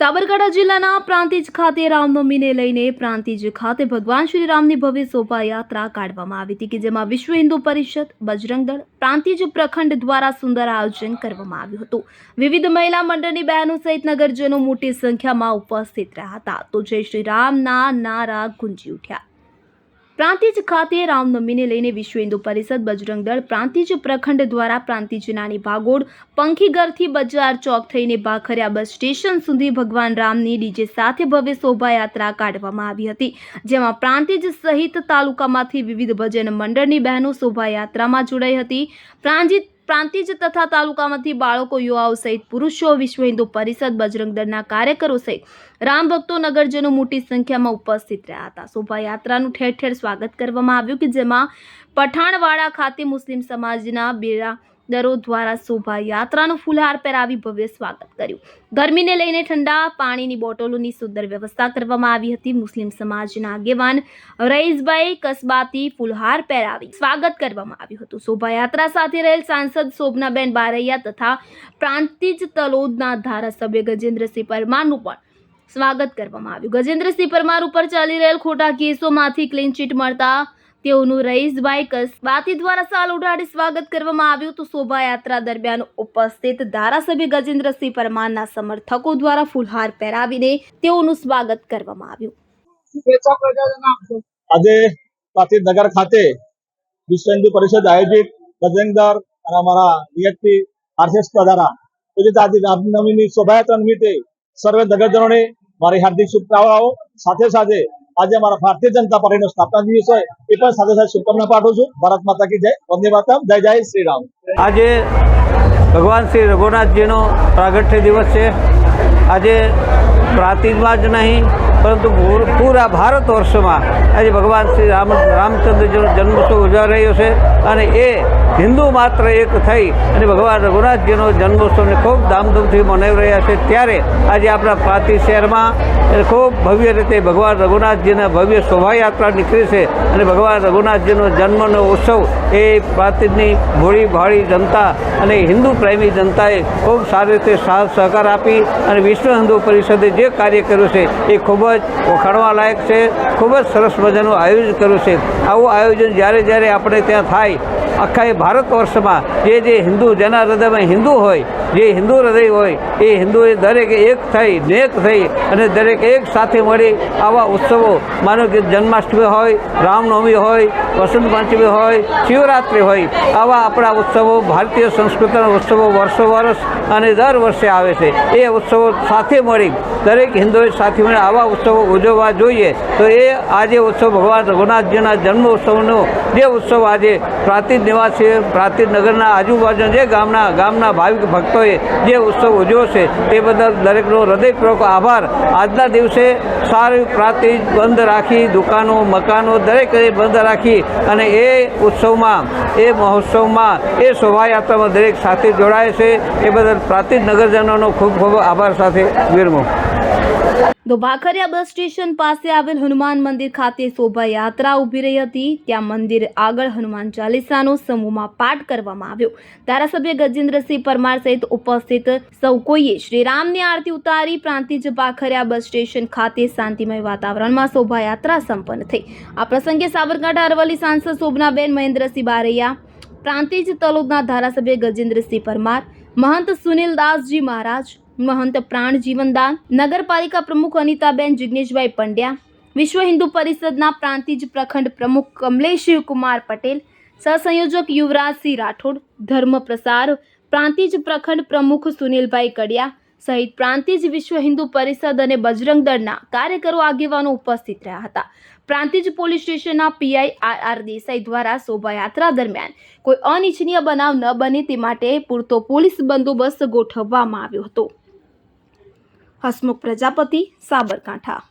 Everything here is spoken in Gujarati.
સાબરકાંઠા જિલ્લાના પ્રાંતિજ ખાતે રામનવમીને લઈને પ્રાંતિજ ખાતે ભગવાન શ્રી રામની ભવ્ય શોભાયાત્રા કાઢવામાં આવી હતી કે જેમાં વિશ્વ હિન્દુ પરિષદ, બજરંગ દળ, પ્રાંતિજ પ્રખંડ દ્વારા સુંદર આયોજન કરવામાં આવ્યું હતું. વિવિધ મહિલા મંડળની બહેનો સહિત નગરજનો મોટી સંખ્યામાં ઉપસ્થિત રહ્યા હતા. તો જય શ્રી રામના નારા ગુંજી ઉઠ્યા. પ્રાંતિજ ખાતે રામનવમીને લઈને વિશ્વ હિન્દુ પરિષદ બજરંગ દળ પ્રાંતિજ પ્રખંડ દ્વારા પ્રાંતિજ નાની ભાગોળ પંખીગરથી બજાર ચોક થઈને ભાખરિયા બસ સ્ટેશન સુધી ભગવાન રામની ડીજે સાથે ભવ્ય શોભાયાત્રા કાઢવામાં આવી હતી, જેમાં પ્રાંતિજ સહિત તાલુકામાંથી વિવિધ ભજન મંડળની બહેનો શોભાયાત્રામાં જોડાઈ હતી. પ્રાંતિજ પ્રાંતિજ તથા તાલુકામાંથી બાળકો, યુવાઓ સહિત પુરુષો વિશ્વ હિન્દુ પરિષદ બજરંગ દળના કાર્યકરો સહિત રામ ભક્તો નગરજનો મોટી સંખ્યામાં ઉપસ્થિત રહ્યા હતા. શોભાયાત્રાનું ઠેર ઠેર સ્વાગત કરવામાં આવ્યું કે જેમાં પઠાણવાડા ખાતે મુસ્લિમ સમાજના બિરાદરો દ્વારા શોભાયાત્રાનું ફૂલહાર પહેરાવી ભવ્ય સ્વાગત કર્યું. ગરમીને લઈને ઠંડા પાણીની બોટલોની સુંદર વ્યવસ્થા કરવામાં આવી હતી. મુસ્લિમ સમાજના આગેવાન રઈસભાઈ કસબાતી ફૂલહાર પહેરાવી સ્વાગત કરવામાં આવ્યું હતું. શોભાયાત્રા સાથે રહેલ સાંસદ શોભનાબેન બારૈયા તથા પ્રાંતિજ તલોદના ધારાસભ્ય ગજેન્દ્રસિંહ પરમારનું પણ સ્વાગત કરવામાં આવ્યું. ગજેન્દ્રસિંહ પરમાર ઉપર ચાલી રહેલ ખોટા કેસોમાંથી ક્લીન ચીટ મળતા તેઓનું રઈસભાઈ કસબાતી દ્વારા સાલ ઉડાડી સ્વાગત કરવામાં આવ્યું તો શોભાયાત્રા દરમિયાન ઉપસ્થિત ધારાસભ્ય ગજેન્દ્રસિંહ પરમારના સમર્થકો દ્વારા ફૂલહાર પહેરાવીને તેઓનું સ્વાગત કરવામાં આવ્યું. આજે પ્રાચીન નગર ખાતે વિશ્વ હિન્દુ પરિષદ આયોજિત બજરંગ અને અમારા ડીએસપી આરએસએસ દ્વારા આજે રામનવમીની શોભાયાત્રા નિમિત્તે સર્વે નગરજનોને મારી હાર્દિક શુભકામનાઓ. સાથે સાથે આજે અમારા ભારતીય જનતા પાર્ટીનો સ્થાપના દિવસ હોય, એ પણ સાથે સાથે શુભકામના પાઠવું છું. ભારત માતા કી જય. વંદે માતરમ. જય જય શ્રી રામ. આજે ભગવાન શ્રી રઘુનાથજીનો પ્રાગટ્ય દિવસ છે. આજે પ્રાંતિજમાં જ નહીં, પરંતુ પૂરા ભારત વર્ષમાં આજે ભગવાન શ્રી રામ, રામચંદ્રજીનો જન્મોત્સવ ઉજવાઈ રહ્યો છે અને એ હિન્દુ માત્ર એક થઈ અને ભગવાન રઘુનાથજીનો જન્મોત્સવને ખૂબ ધામધૂમથી મનાવી રહ્યા છે. ત્યારે આજે આપણા પ્રાંતિજ શહેરમાં ખૂબ ભવ્ય રીતે ભગવાન રઘુનાથજીના ભવ્ય શોભાયાત્રા નીકળી છે અને ભગવાન રઘુનાથજીનો જન્મનો ઉત્સવ એ પ્રાંતિજની ભોળી ભાળી જનતા અને હિન્દુ પ્રેમી જનતાએ ખૂબ સારી રીતે સાથ સહકાર આપી અને વિશ્વ હિન્દુ પરિષદે જે કાર્ય કર્યું છે એ ખૂબ જ વખાણવા લાયક છે, ખૂબ જ સરસ મજાનું આયોજન કર્યું છે. આવું આયોજન જ્યારે જ્યારે આપણે ત્યાં થાય, આખા એ ભારત વર્ષમાં જે જે હિન્દુ, જેના હૃદયમાં હિન્દુ હોય, જે હિન્દુ હૃદય હોય, એ હિન્દુએ દરેક એક થઈ, નેક થઈ અને દરેક એક સાથે મળી આવા ઉત્સવો, માનો કે જન્માષ્ટમી હોય, રામનવમી હોય, વસંત પંચમી હોય, શિવરાત્રિ હોય, આવા આપણા ઉત્સવો ભારતીય સંસ્કૃતિના ઉત્સવો વર્ષો વર્ષ અને દર વર્ષે આવે છે. એ ઉત્સવો સાથે મળી દરેક હિન્દુએ સાથે મળી આવા ઉત્સવો ઉજવવા જોઈએ. તો એ આજે ઉત્સવ ભગવાન રઘુનાથજીના જન્મ ઉત્સવનો જે ઉત્સવ આજે પ્રાંતિજ નિવાસી પ્રાંતિજ નગરના આજુબાજુના જે ગામના ગામના ભાવિક ભક્તોએ જે ઉત્સવ ઉજવ્યો છે, તે બદલ દરેકનો હૃદયપૂર્વક આભાર. આજના દિવસે સારું પ્રાંતિજ બંધ રાખી, દુકાનો, મકાનો દરેક બંધ રાખી અને એ ઉત્સવમાં, એ મહોત્સવમાં, એ શોભાયાત્રામાં દરેક સાથે જોડાય છે. એ બદલ પ્રાંતિજ નગરજનોનો ખૂબ ખૂબ આભાર સાથે વિરમું. તો ભાખરિયા બસ સ્ટેશન પાસે આવેલ હનુમાન મંદિર ખાતે શોભાયાત્રા ઊભી રહી હતી. ત્યાં મંદિર આગળ હનુમાન ચાલીસાનો સમૂહમાં પાઠ કરવામાં આવ્યો. ધારાસભ્ય ગજેન્દ્રસિંહ પરમાર સહિત ઉપસ્થિત સૌ કોઈએ શ્રીરામની આરતી ઉતારી પ્રાંતિજ ભાખરિયા બસ સ્ટેશન ખાતે શાંતિમય વાતાવરણમાં શોભાયાત્રા સંપન્ન થઈ. આ પ્રસંગે સાબરકાંઠા અરવલ્લી સાંસદ શોભનાબેન મહેન્દ્રસિંહ બારૈયા, પ્રાંતિજ તલોદના ધારાસભ્ય ગજેન્દ્રસિંહ પરમાર, મહંત સુનિલદાસજી મહારાજ મહંત પ્રાણ જીવનદાન, નગરપાલિકા પ્રમુખ અનિતાબેન જિગ્નેશભાઈ પંડ્યા, વિશ્વ હિન્દુ પરિષદના પ્રાંતિજ પ્રખંડ પ્રમુખ કમલેશ શિવકુમાર પટેલ, સહસંયોજક યુવરાજસિંહ રાઠોડ ધર્મ પ્રસાર પ્રાંતિજ પ્રખંડ પ્રમુખ સુનિલભાઈ કડિયા સહિત પ્રાંતિજ વિશ્વ હિન્દુ પરિષદ અને બજરંગ દળના કાર્યકરો આગેવાનો ઉપસ્થિત રહ્યા હતા. પ્રાંતિજ પોલીસ સ્ટેશનના પીઆઈ આર આર દેસાઈ દ્વારા શોભાયાત્રા દરમિયાન કોઈ અનિચ્છનીય બનાવ ન બને તે માટે પૂરતો પોલીસ બંદોબસ્ત ગોઠવવામાં આવ્યો હતો. હસમુખ પ્રજાપતિ સાબરકાંઠા.